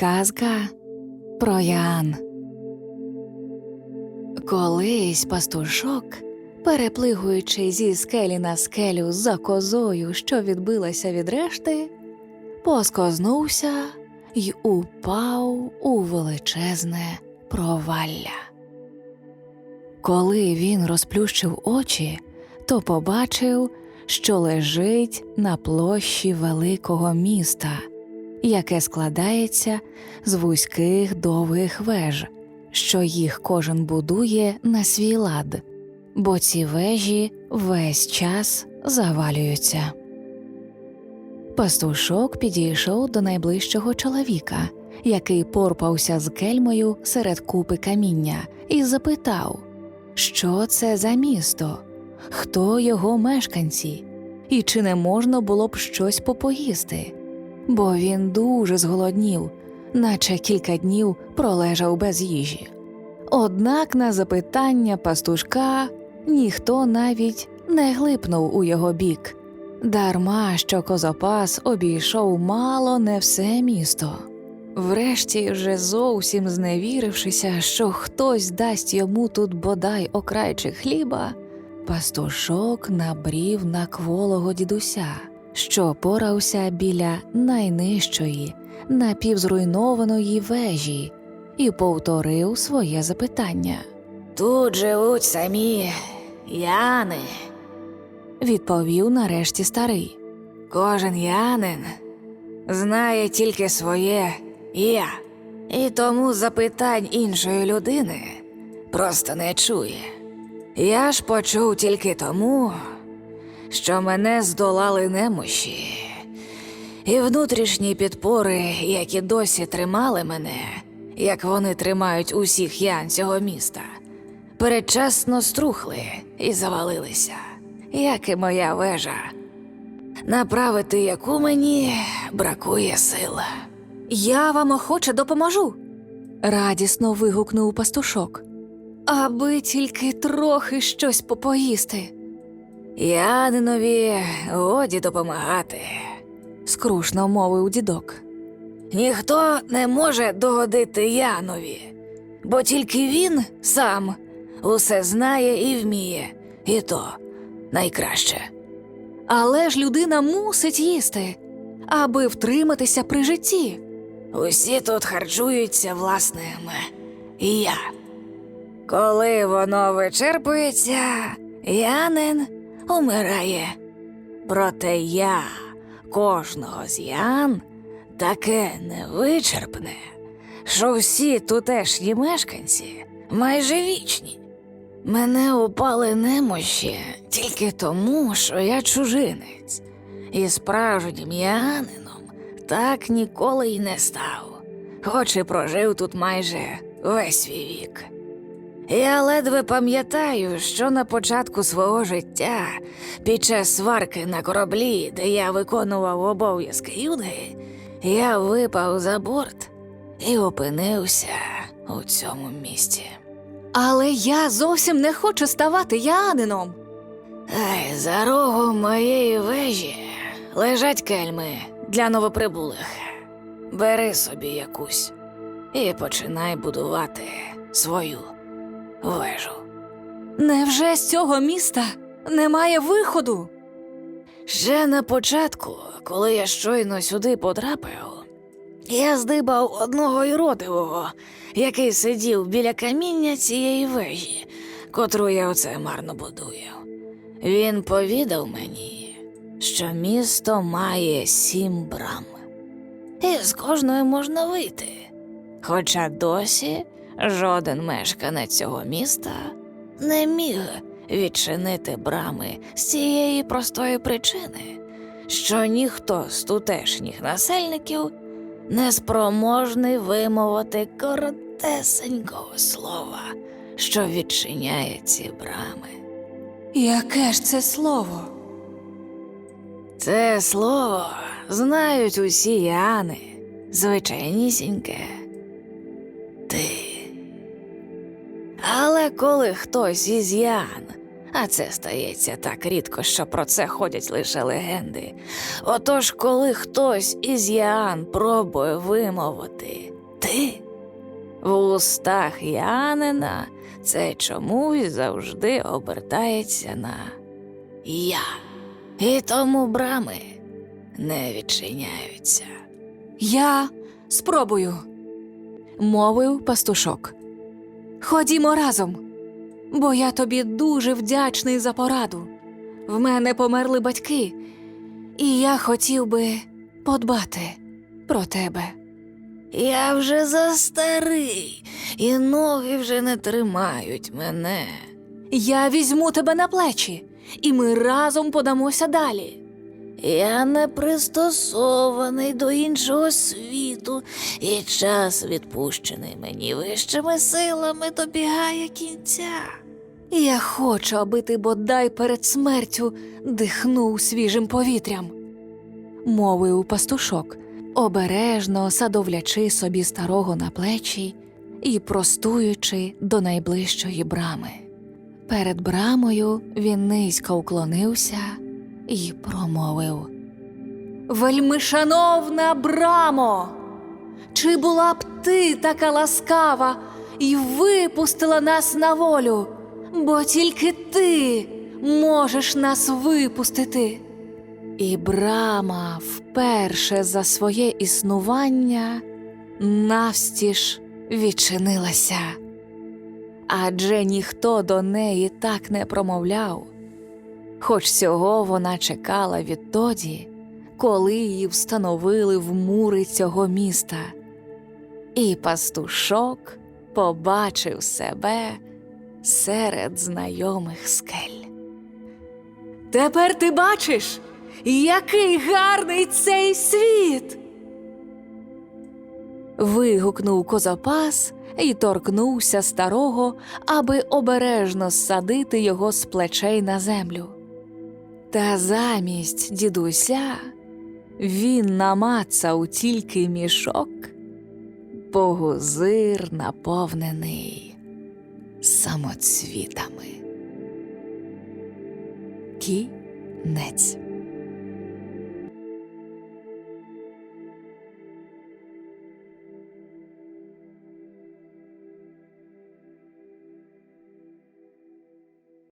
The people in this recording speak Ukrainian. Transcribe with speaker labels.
Speaker 1: Казка про Ян. Колись пастушок, переплигуючи зі скелі на скелю за козою, що відбилася від решти, поскознувся й упав у величезне провалля. Коли він розплющив очі, то побачив, що лежить на площі великого міста, яке складається з вузьких довгих веж, що їх кожен будує на свій лад, бо ці вежі весь час завалюються. Пастушок підійшов до найближчого чоловіка, який порпався з кельмою серед купи каміння, і запитав, що це за місто, хто його мешканці, і чи не можна було б щось попоїсти, бо він дуже зголоднів, наче кілька днів пролежав без їжі. Однак на запитання пастушка ніхто навіть не глипнув у його бік, дарма що козопас обійшов мало не все місто. Врешті, вже зовсім зневірившися, що хтось дасть йому тут бодай окрайчик хліба, пастушок набрів на кволого дідуся, що порався біля найнижчої, напівзруйнованої вежі, і повторив своє запитання.
Speaker 2: Тут живуть самі яни.
Speaker 1: Відповів нарешті старий.
Speaker 2: Кожен янин знає тільки своє я, і тому запитань іншої людини просто не чує. Я ж почув тільки тому, що мене здолали немощі, і внутрішні підпори, які досі тримали мене, як вони тримають усіх ян цього міста, передчасно струхли і завалилися, як і моя вежа, направити яку мені бракує сил.
Speaker 1: Я вам охоче допоможу. радісно вигукнув пастушок. Аби тільки трохи щось попоїсти.
Speaker 2: Янинові годі допомагати.
Speaker 1: скрушно мовив дідок.
Speaker 2: Ніхто не може догодити Янові, бо тільки він сам усе знає і вміє, і то найкраще.
Speaker 1: Але ж людина мусить їсти, аби втриматися при житті.
Speaker 2: Усі тут харчуються власним я. Коли воно вичерпується, Янин умирає. Проте я кожного з Ян таке невичерпне, що всі тутешні мешканці майже вічні. Мене упали немощі тільки тому, що я чужинець, і справжнім янином так ніколи й не став, хоч і прожив тут майже весь свій вік. Я ледве пам'ятаю, що на початку свого життя, під час сварки на кораблі, де я виконував обов'язки юдги, я випав за борт і опинився у цьому місці.
Speaker 1: Але я зовсім не хочу ставати янином.
Speaker 2: Ай, за рогом моєї вежі лежать кельми для новоприбулих. Бери собі якусь і починай будувати свою вежу.
Speaker 1: Невже з цього міста немає виходу?
Speaker 2: Ще на початку, коли я щойно сюди потрапив, я здибав одного юродивого, який сидів біля каміння цієї вежі, котру я оце марно будую. Він повідав мені, що місто має сім брам, і з кожної можна вийти. Хоча досі жоден мешканець цього міста не міг відчинити брами з цієї простої причини, що ніхто з тутешніх насельників не спроможний вимовити коротесенького слова, що відчиняє ці брами.
Speaker 1: Яке ж це слово?
Speaker 2: Це слово знають усі яни, звичайнісіньке. Ти. Але коли хтось із ян А це стається так рідко, що про це ходять лише легенди. Отож, коли хтось із Яан пробує вимовити ти, в устах Янина це чомусь завжди обертається на я. І тому брами не відчиняються.
Speaker 1: Я спробую, мовив пастушок. Ходімо разом, бо я тобі дуже вдячний за пораду. В мене померли батьки, і я хотів би подбати про тебе.
Speaker 2: Я вже застарий, і ноги вже не тримають мене.
Speaker 1: Я візьму тебе на плечі, і ми разом подамося далі.
Speaker 2: Я не пристосований до іншого світу, і час, відпущений мені вищими силами, добігає кінця.
Speaker 1: Я хочу, аби ти бодай перед смертю дихнув свіжим повітрям, мовив пастушок, обережно садовлячи собі старого на плечі і простуючи до найближчої брами. Перед брамою він низько уклонився і промовив. Вельми шановна брамо, чи була б ти така ласкава і випустила нас на волю, бо тільки ти можеш нас випустити. І брама вперше за своє існування навстіж відчинилася, адже ніхто до неї так не промовляв, хоч цього вона чекала відтоді, коли її встановили в мури цього міста. І пастушок побачив себе серед знайомих скель. Тепер ти бачиш, який гарний цей світ. Вигукнув козопас і торкнувся старого, аби обережно ссадити його з плечей на землю. Та замість дідуся він намацав тільки мішок, погузир наповнений самоцвітами. Кінець.